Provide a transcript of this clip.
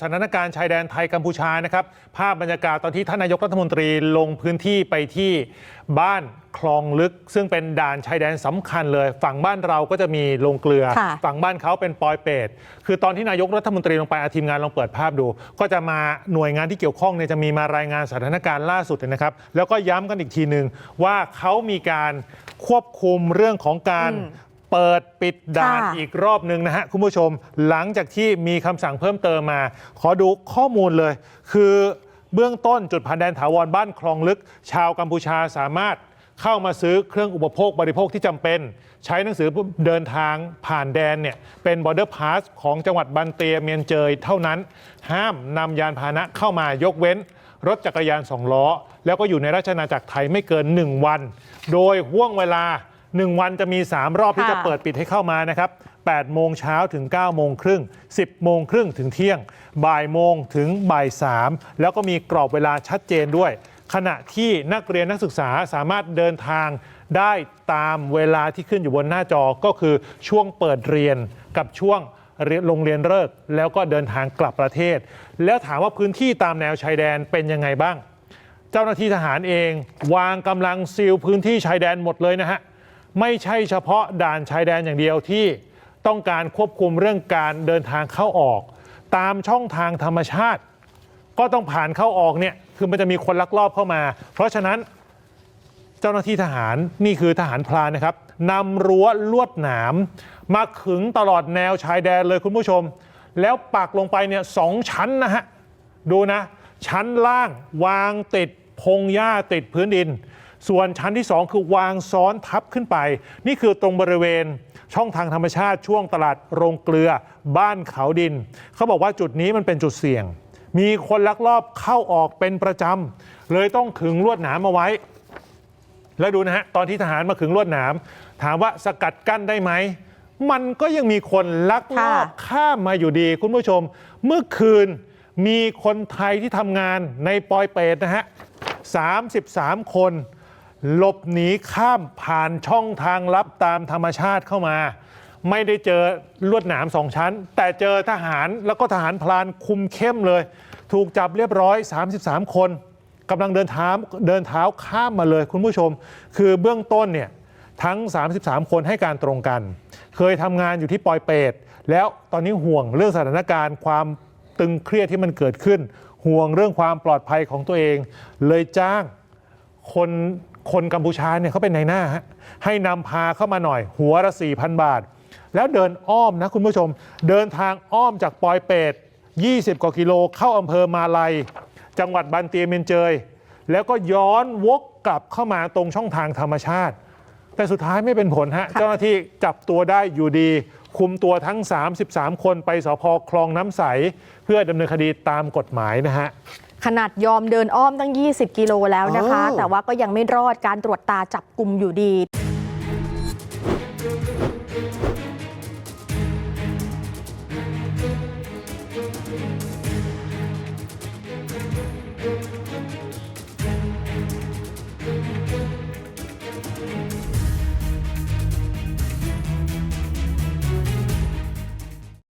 สถานการณ์ชายแดนไทยกัมพูชานะครับ ภาพบรรยากาศตอนที่ท่านนายกรัฐมนตรีลงพื้นที่ไปที่บ้านคลองลึก ซึ่งเป็นด่านชายแดนสำคัญเลย ฝั่งบ้านเราก็จะมีลงเกลือค่ะฝั่งบ้านเขาเป็นปอยเปตคือตอนที่นายกรัฐมนตรีลงไปอาทีมงานลองเปิดภาพดู ก็จะมาหน่วยงานที่เกี่ยวข้องเนี่ยจะมีมารายงานสถานการณ์ล่าสุดนะครับ แล้วก็ย้ำกันอีกทีหนึ่งว่าเขามีการควบคุมเรื่องของการอืม เปิดปิดด่านค่ะ อีกรอบหนึ่งนะฮะคุณผู้ชม หลังจากที่มีคำสั่งเพิ่มเติมมา ขอดูข้อมูลเลย คือเบื้องต้นจุดผ่านแดนถาวรบ้านคลองลึก ชาวกัมพูชาสามารถเข้ามาซื้อเครื่องอุปโภคบริโภคที่จำเป็น ใช้หนังสือเดินทางผ่านแดนเนี่ยเป็น border pass ของจังหวัดบันเตียเมียนเจยเท่านั้น ห้ามนำยานพาหนะเข้ามายกเว้น รถจักรยานสองล้อ แล้วก็อยู่ในราชอาณาจักรไทยไม่เกิน 1 วัน โดยห่วงเวลา 1 วันจะมี 3 รอบที่ค่ะจะเปิดปิดให้เข้ามานะครับ8โมงเช้าถึง 9 โมงครึ่ง 10 โมงครึ่งถึงเที่ยง บ่ายโมงถึงบ่าย3แล้วก็มีกรอบเวลาชัดเจนด้วย ขณะที่นักเรียนนักศึกษาสามารถเดินทางได้ตามเวลาที่ขึ้นอยู่บนหน้าจอก็คือช่วงเปิดเรียนกับช่วงเรียนโรงเรียนเลิกษ์แล้วก็เดินทางกลับประเทศ แล้วถามว่าพื้นที่ตามแนวชายแดนเป็นยังไงบ้าง เจ้าหน้าที่ทหารเอง วางกำลังซีลพื้นที่ชายแดนหมดเลยนะฮะ ไม่ใช่เฉพาะด่านชายแดนอย่างเดียวที่ต้องการควบคุมเรื่องการเดินทางเข้าออก ตามช่องทางธรรมชาติ ก็ต้องผ่านเข้าออกเนี่ยคือมันจะมีคนลักลอบเข้ามา เพราะฉะนั้นเจ้าหน้าที่ทหารนี่คือทหารพรานนะครับนำรั้วลวดหนามมาขึงตลอดแนวชายแดนเลยคุณผู้ชม แล้วปักลงไปเนี่ยสองชั้นนะฮะดูนะ ชั้นล่างวางติดพงหญ้าติดพื้นดิน ส่วนชั้นที่ 2 คือวางซ้อนทับขึ้นไป นี่คือตรงบริเวณช่องทางธรรมชาติช่วงตลาดโรงเกลือบ้านเขาดิน เขาบอกว่าจุดนี้มันเป็นจุดเสี่ยง มีคนลักลอบเข้าออกเป็นประจำเลยต้องขึงลวดหนามเอาไว้ แล้วดูนะฮะตอนที่ทหารมาขึงลวดหนามถามว่าสกัดกั้นได้ไหมมันก็ยังมีคนลักลอบค่ะข้ามมาอยู่ดี คุณผู้ชม เมื่อคืนมีคนไทยที่ทำงานในปอยเปตนะฮะ 33 คน หลบหนีข้ามผ่านช่องทางลับตามธรรมชาติเข้ามา ไม่ได้เจอลวดหนามสองชั้น แต่เจอทหารแล้วก็ทหารพลานคุมเข้มเลย ถูกจับเรียบร้อย 33 คนกำลังเดินเท้าเดินเท้าข้ามมาเลยคุณผู้ชม คือเบื้องต้นเนี่ยทั้ง 33 คนให้การตรงกัน เคยทำงานอยู่ที่ปอยเปตแล้วตอนนี้ห่วงเรื่องสถานการณ์ความตึงเครียดที่มันเกิดขึ้น ห่วงเรื่องความปลอดภัยของตัวเอง เลยจ้างคน คนกัมพูชาเนี่ยเขาเป็นในายหน้าฮะให้นำพาเข้ามาหน่อย หัวละ4,000 บาท แล้วเดินอ้อมนะคุณผู้ชม เดินทางอ้อมจากปอยเปต20 กว่ากิโลเข้าอำเภอมาลัย จังหวัดบันเตียเมียนเจย แล้วก็ย้อนวกกลับเข้ามาตรงช่องทางธรรมชาติ แต่สุดท้ายไม่เป็นผลฮะค่ะเจ้าหน้าที่จับตัวได้อยู่ดี คุมตัวทั้ง 33 คนไปสพคลองน้ำใส เพื่อดำเนินคดีตามกฎหมายนะฮะ ขนาดยอมเดินอ้อมตั้ง 20 กิโลแล้วนะคะ แต่ว่าก็ยังไม่รอดการตรวจตาจับกลุ่มอยู่ดี